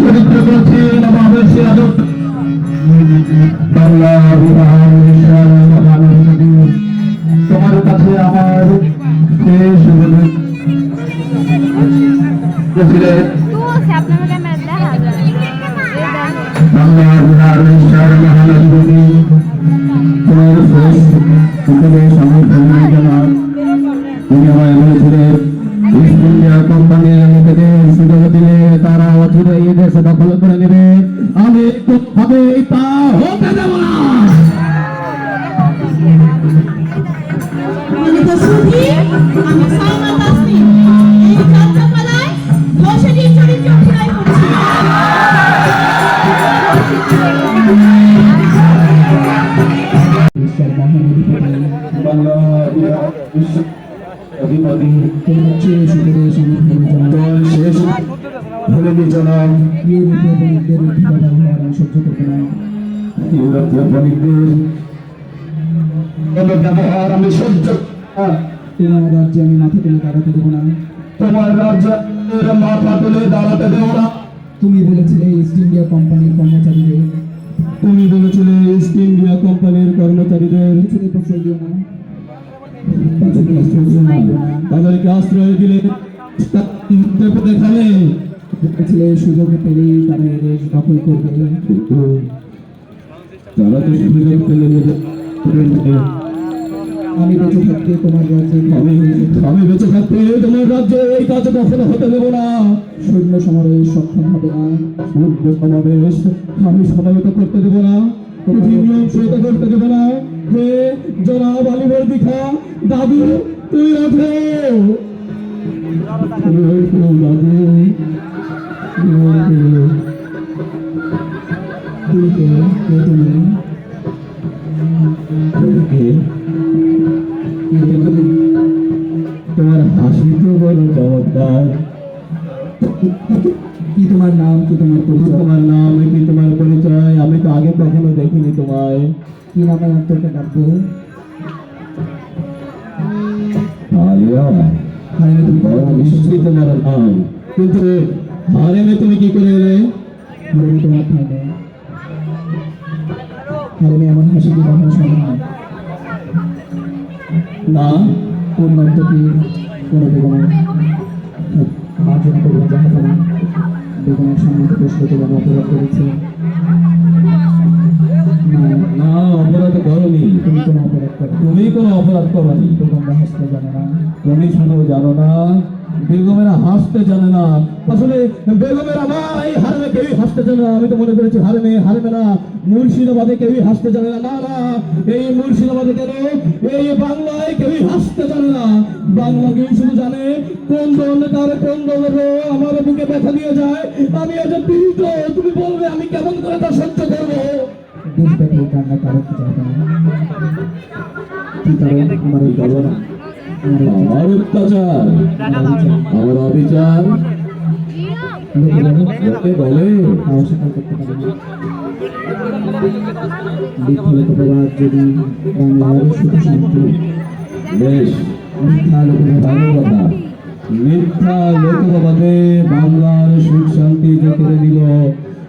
চরিত্র করছে নবাবেশে আদত বাংলা বিধান ঈশ্বর মহানন্দী তোমার কাছে আমার শেষ আমি হবে তা হতে দেব না। আমি রাজ্যে আমি মাথা তুলে দাঁড়াতে দেবো না তোমার রাজ্যের মাথা তুলে দাঁড়াতে দেবো না তুমি বলেছিলে ইস্ট ইন্ডিয়া কোম্পানির কর্মচারীদের তুমি বলেছিলে ইস্ট ইন্ডিয়া কোম্পানির কর্মচারীদের ছেড়ে প্রশ্রয় দিও না তাদেরকে আশ্রয় দিলে দেখালে সুযোগ পেলেই তারা এ দেশ দখল করবে কিন্তু তারা তো সুযোগ আমি বেঁচে থাকতে তোমার রাজ্যে আমি বেঁচে থাকতে তোমার রাজ্যে এই কাজ কখনো হতে দেবো না। সৈন্য সমাবেশ সক্ষম হবে না। সূর্য সমাবেশ আমি সমাবেত করতে দেবো না। দাদু, তুই ওঠো দাদু। তুমি ওঠো। তুই কে কে তুমি তুমি তোমার হাসি তো বড় চমৎকার কি তোমার নাম কি তোমার পরিচয় তোমার নাম কি তোমার পরিচয় আমি তো আগে কখনো দেখিনি তোমায় কি নামে অন্তরকে ডাকবো তুমি নিশ্চয়ই তোমার নাম। কিন্তু হারেমে তুমি কি করে এলে তোমার ঠাই না কোন নর্তকী কোনো বেগমের মার্জন করবেন জাহাজ না বেগমের সামনে পুরস্কৃত বা অপরাধ করেছে না অপরাধ করনি তুমি কোনো অপরাধ করো তুমি কোনো অপরাধ করনি হাসতে জানে না তুমি শুধু জানো না বেগমেরা হাসতে জানে না। আসলে বেগমেরা মা এই হারমে কেউই হাসতে জানে না। আমি তো মনে করেছি হারমে হারমে মুর্শিদাবাদে কেউই হাসতে জানে না। না না। এই মুর্শিদাবাদে কেন? এই বাংলায় কেউই হাসতে জানে না। বাংলা কেউ শুধু জানে, কোন দল তার কোন দলের আমার বুকে ব্যথা দিয়ে যায়। আমি আজ পীড়িত, তুমি বলবে আমি কেমন করে তা সহ্য করব? কান্না কারণ? আমার দল আমার অত্যাচার, আমার অবিচার। লোকে বলে অস্বীকার করতে পারে না মিথ্যা লোকপ্রবাদ যদি বাংলার সুখ শান্তি, বেশ, মিথ্যা লোকপ্রবাদের কথা। মিথ্যা লোকপ্রবাদে বাংলার সুখ শান্তি যে কেড়ে নিল।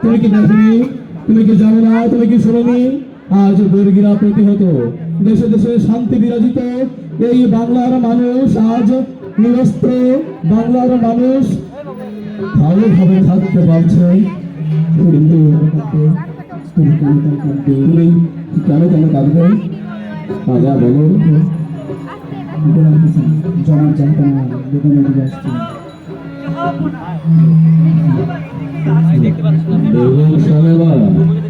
তুমি কি দেখনি? তুমি কি জানো না? তুমি কি শোনি আজ বর্গিরা প্রতিহত। দেশে দেশে শান্তি বিরাজিত। এই বাংলার মানুষ আজ নিরস্ত্র। বাংলার মানুষ ভালোভাবে থাকতে পারছে। কিন্তু তুমি কেন কেন কাঁদবে? বলো।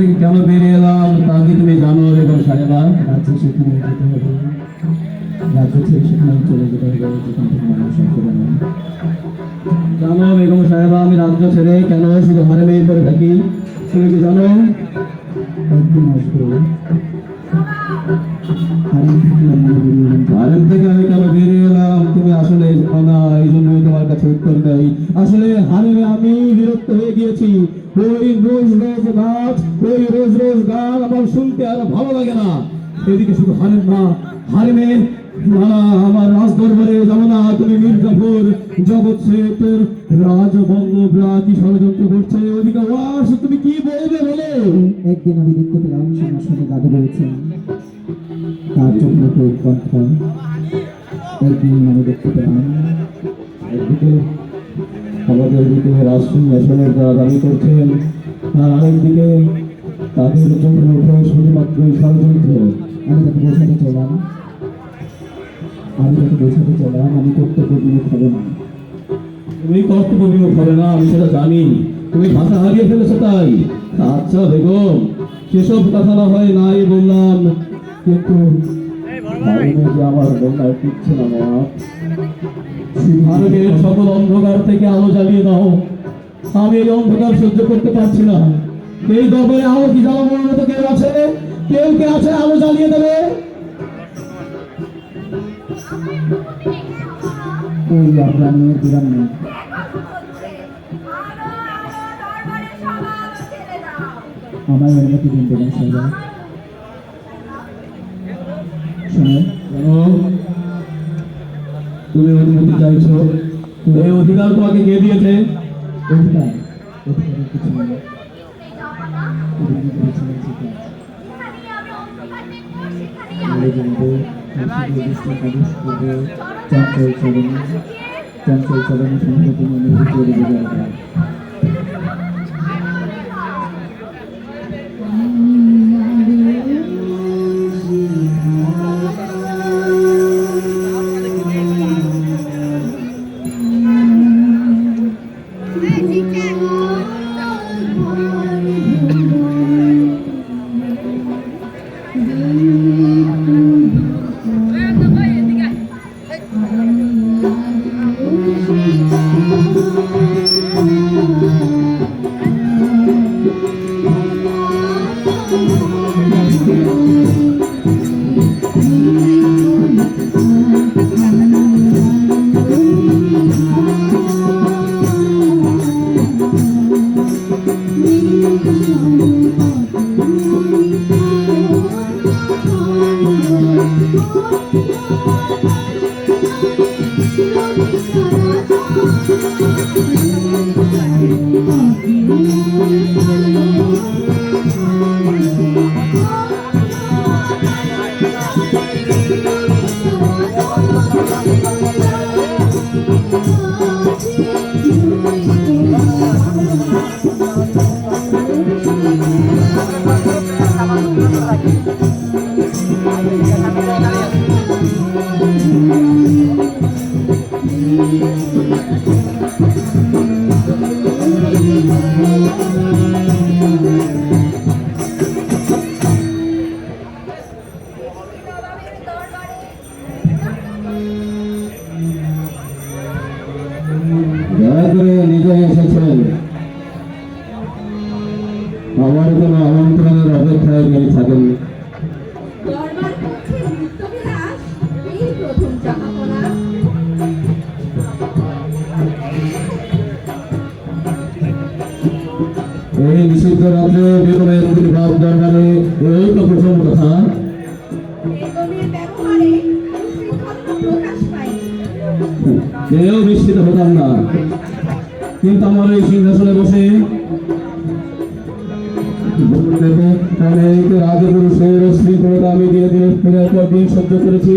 থেকে কেন বেরিয়ে এলাম তা কি তুমি জানো? রেখো সাহেবা রাজ্য সেখানে যেতে হবে। রাজ্য থেকে সেখানে চলে যেতে হবে, যেখান থেকে মানুষ করে না। জানো, বেগম সাহেবা, আমি রাজ্য ছেড়ে কেন শুধু ঘরে মেয়ে পড়ে থাকি? তুমি কি জানো? একদিন আসব। থেকে আমি কেন উত্তর নেই। আসলে হারেমে আমি বিরক্ত হয়ে গিয়েছি। ওই রোজ রোজ নাচ ওই রোজ রোজ গান আমার শুনতে আর ভালো লাগে না। এদিকে শুধু হারেম না হারেমে না আমার রাজ দরবারে যাব না তুমি মির্জাপুর, জগৎ শেখের রাজবঙ্গ কি ষড়যন্ত্র করছে। ওদিকে ওয়াস তুমি কি বলবে বলে? একদিন আমি দেখতে পেলাম সিংহাসনে দাদু রয়েছেন তার চোখ মুখে উৎকণ্ঠা একদিন আমি দেখতে পেলাম আমাদের দিকে রাজসিংহাসনের যারা দাবি করছেন আর আরেকদিকে তাদের জন্য শুধুমাত্র ষড়যন্ত্র। আমি তাকে বোঝাতে চাইলাম। আমি তাকে বোঝাতে চাইলাম আমি কর্তব্য বিমুখ হব না। তুমি কর্তব্য বিমুখ হবে না আমি সেটা জানি। তুমি ভাষা হারিয়ে ফেলেছো তাই। আচ্ছা বেগম সেসব কথা না হয় নাই বললাম। কিন্তু যে আমার বন্যায় টিকছে না ভারতের সকল অন্ধকার থেকে আলো জ্বালিয়ে দাও। আমি এই অন্ধকার সহ্য করতে পারছি না। এই দরবারে আলো কি জ্বালাবো তো কেউ আছে? কেউ কে আছে আলো জ্বালিয়ে দেবে? ওই আমরা নিয়ে দিলাম না। আমার অনুমতি দিন দেবেন সাহেবা শোনো। কেন? তুমি অনুমতি চাইছো। এই অধিকার তোমাকে কে দিয়েছে? অধিকার। অধিকারের কিছু চঞ্চল চলনে চঞ্চল চলনে সম্মতি অনুভূতি করে দেবে Oh প্রথম জাহাপনা এই নিষিদ্ধ রাত্রে বেগমের আবির্ভাব দরবারে এই তো প্রথম কথা কেউ বিস্মিত হতাম না। কিন্তু আমার এই সিংহাসনে বসে অনেক রাজপুরুষের শৃঙ্খলতা আমি দিনে দিনে দিনের পর দিন সহ্য করেছি।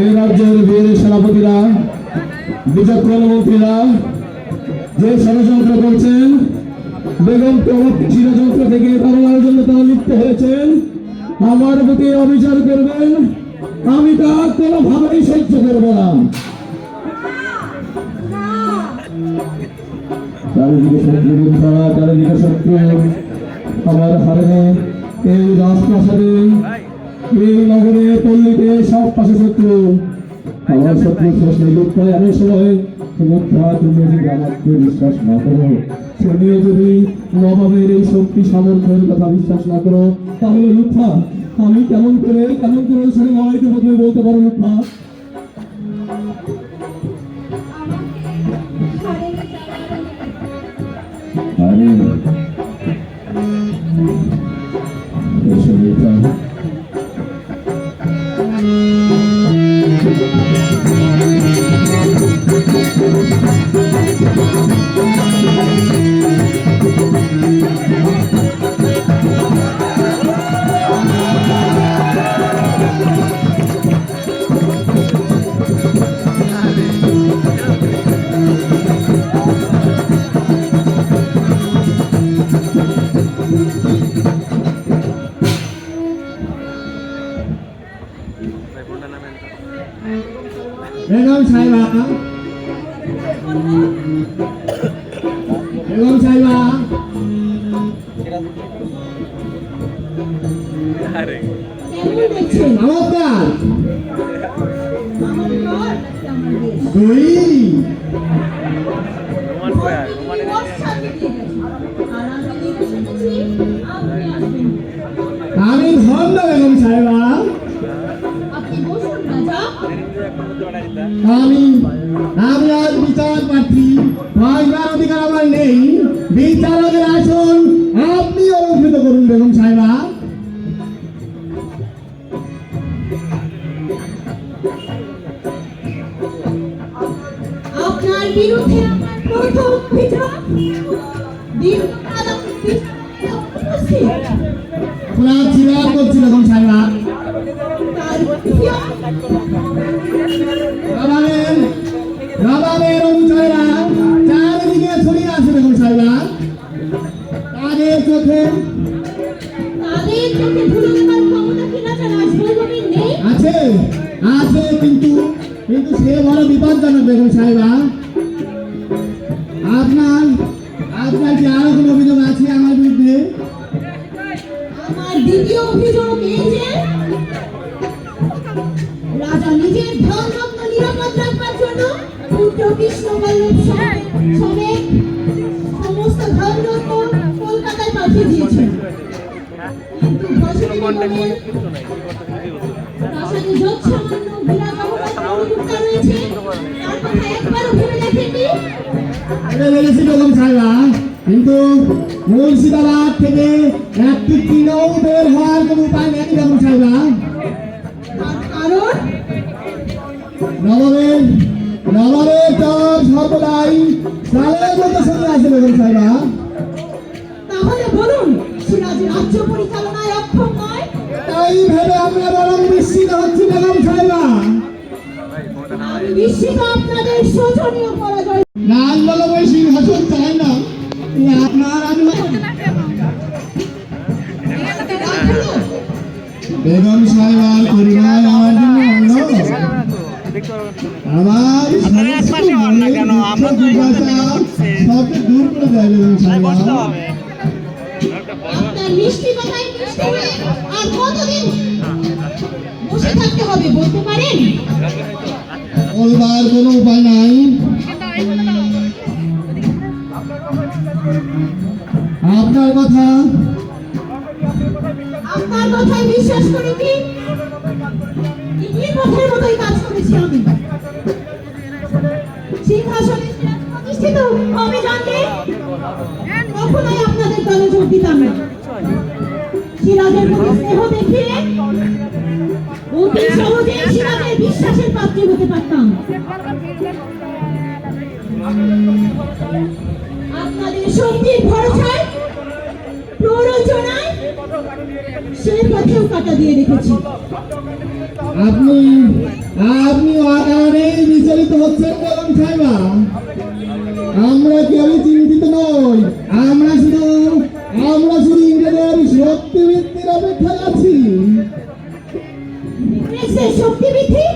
এই রাজ্যের বীর সেনাপতিরা বিচক্ষণ যে ষড়যন্ত্র করছেন, বেগম ষড়যন্ত্র থেকে তাড়ানোর জন্য তারা লিপ্ত হয়েছেন। আমার প্রতি অবিচার করবেন, আমি তা কোনোভাবেই সহ্য করব না। চারিদিকে শত্রু মিথ্যা চারিদিকে শত্রু আমার হারে এই রাজপ্রাসাদে। নগরে পল্লীতে সব পাশে শত্রু আমার শত্রু শেষ নেই লুপ্তায় এমন সময় মিথ্যা তুমি যদি আমাকে বিশ্বাস না করো শুনিয়ে যদি নবাবের এই শক্তি সামর্থ্যের কথা বিশ্বাস না করো, তাহলে মিথ্যা আমি কেমন করে কেমন করে শুনে নবাইকে প্রথমে বলতে পারো মিথ্যা আরে। দেখছেন? নমস্কার দুই। আমি ধন্য বেগম সাহেবা আমি আমি আজ বিচার প্রার্থী। ভাইবার অধিকার আমার নেই। বিচারকের আছে আছে, কিন্তু কিন্তু সে বড় বিপজ্জনক বেগম সাহেবা। আপনার আপনার কি আরও কোনো অভিযোগ আছে আমার বিরুদ্ধে? সমস্ত ধন কলকাতায় পাঠিয়ে দিয়েছেন। এটা কিন্তু মুর্শিদাবাদ থেকে একটি চিহ্নও বের হওয়ার কোনো উপায় নেই বেগম সাহেবা কারণ নবাবের নবাবের চর সর্বদাই সালের মতো শুনে আছে বেগম সাহেবা বলুন রাজ্য পরিচালনায় অক্ষম নয়। তাই ভেবে আমরা বরং নিশ্চিত হচ্ছি বেগম সাহেবা। আমি নিশ্চিত আপনাদের শোচনীয় পরাজয়। লাল বলবই থাকতে হবে বলতে পারেন? বলবার কোনো উপায় নাই। আপনার কথা? আপনার কথায় বিশ্বাস করে কি? ইংলিশ মতোই কাজ করেছি আমি। সিংহাসনে প্রতিষ্ঠিত জানলে কখনোই আপনাদের দলে যোগ দিতাম না। সিরাজের প্রতি স্নেহ দেখিয়ে বিশ্বাসের পারতাম কাটা দিয়ে আপনি আপনি বিচলিত হচ্ছেন বলুন না আমরা কেউ চিন্তিত নই। আমরা শুধু আমরা শুধু ইংরেজের শক্তিবৃত্তির অপেক্ষায় আছি। শক্তি বৃদ্ধি